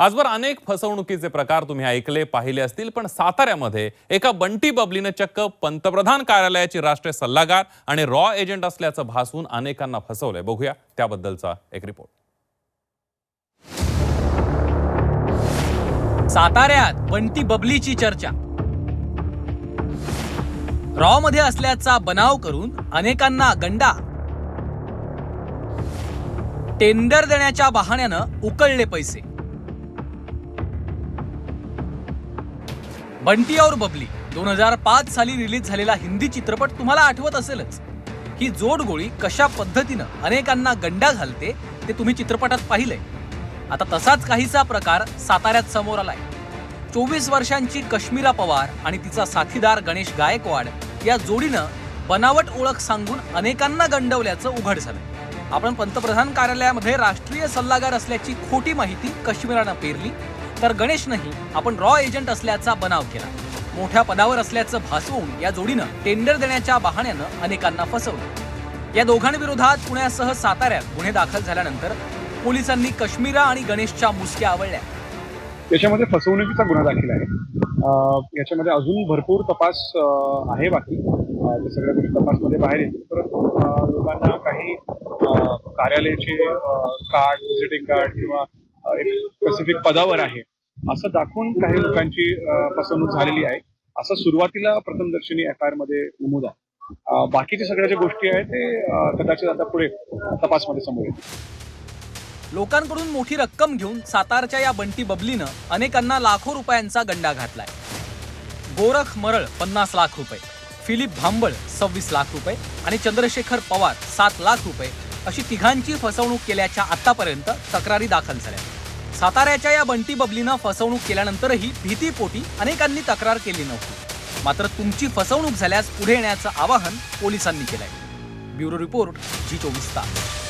आजवर अनेक फसवणुकीचे प्रकार तुम्ही ऐकले पाहिले असतील पण साताऱ्यामध्ये एका बंटी बबलीनं चक्क पंतप्रधान कार्यालयाची राष्ट्रीय सल्लागार आणि रॉ एजंट असल्याचं भासून अनेकांना फसवलंय. बघूया त्याबद्दलचा एक रिपोर्ट. साताऱ्यात बंटी बबलीची चर्चा. रॉ मध्ये असल्याचा बनाव करून अनेकांना गंडा. टेंडर देण्याच्या बहाण्यानं उकळले पैसे. बंटी और बबली दोन हजार पाच साली रिलीज झालेला हिंदी चित्रपट तुम्हाला आठवत असेलच. ही जोडगोळी कशा पद्धतीनं अनेकांना गंडा घालते ते तुम्ही चित्रपटात पाहिलंय. आता तसाच काहीसा प्रकार साताऱ्यात समोर आलाय. चोवीस वर्षांची कश्मीरा पवार आणि तिचा साथीदार गणेश गायकवाड या जोडीनं बनावट ओळख सांगून अनेकांना गंडवल्याचं उघड झालं. आपण पंतप्रधान कार्यालयामध्ये राष्ट्रीय सल्लागार असल्याची खोटी माहिती कश्मीरानं पेरली तर गणेशनंही आपण रॉ एजंट असल्याचा बनाव केला. मोठ्या पदावर असल्याचं भासवून या जोडीनं टेंडर देण्याच्या बहाण्यानं अनेकांना फसवलं. या दोघांविरोधात पुण्यासह साताऱ्यात गुन्हे दाखल झाल्यानंतर पोलिसांनी काश्मीरा आणि गणेशच्या मुसक्या आवळल्या. याच्यामध्ये फसवणुकीचा गुन्हा दाखल आहे. याच्यामध्ये अजून भरपूर तपास आहे बाकी. ते सगळ्या गोष्टी तपासमध्ये बाहेर येतील. परंतु लोकांना काही कार्यालयाचे कार्ड व्हिजिटिंग कार्ड किंवा एक स्पेसिफिक पदावर आहे. असं दाखवून काही लोकांची फसवणूक झालेली आहे. असं सुरुवातीला प्रथमदर्शनी एफ आय आरमध्ये नमूद आहे. बाकीच्या सगळ्या ज्या गोष्टी आहेत ते कदाचित आता पुढे तपासमध्ये समोर येतील. लोकांकडून मोठी रक्कम घेऊन सातारच्या या बंटी बबलीनं अनेकांना लाखो रुपयांचा गंडा घातलाय. गोरख मरळ पन्नास लाख रुपये फिलिप भांबळ सव्वीस लाख रुपये आणि चंद्रशेखर पवार सात लाख रुपये अशी तिघांची फसवणूक केल्याच्या आतापर्यंत तक्रारी दाखल झाल्या. साताऱ्याच्या या बंटी बबलीनं फसवणूक केल्यानंतरही भीतीपोटी अनेकांनी तक्रार केली नव्हती. मात्र तुमची फसवणूक झाल्यास पुढे येण्याचं आवाहन पोलिसांनी केलंय. ब्युरो रिपोर्ट जी चोवीस तास.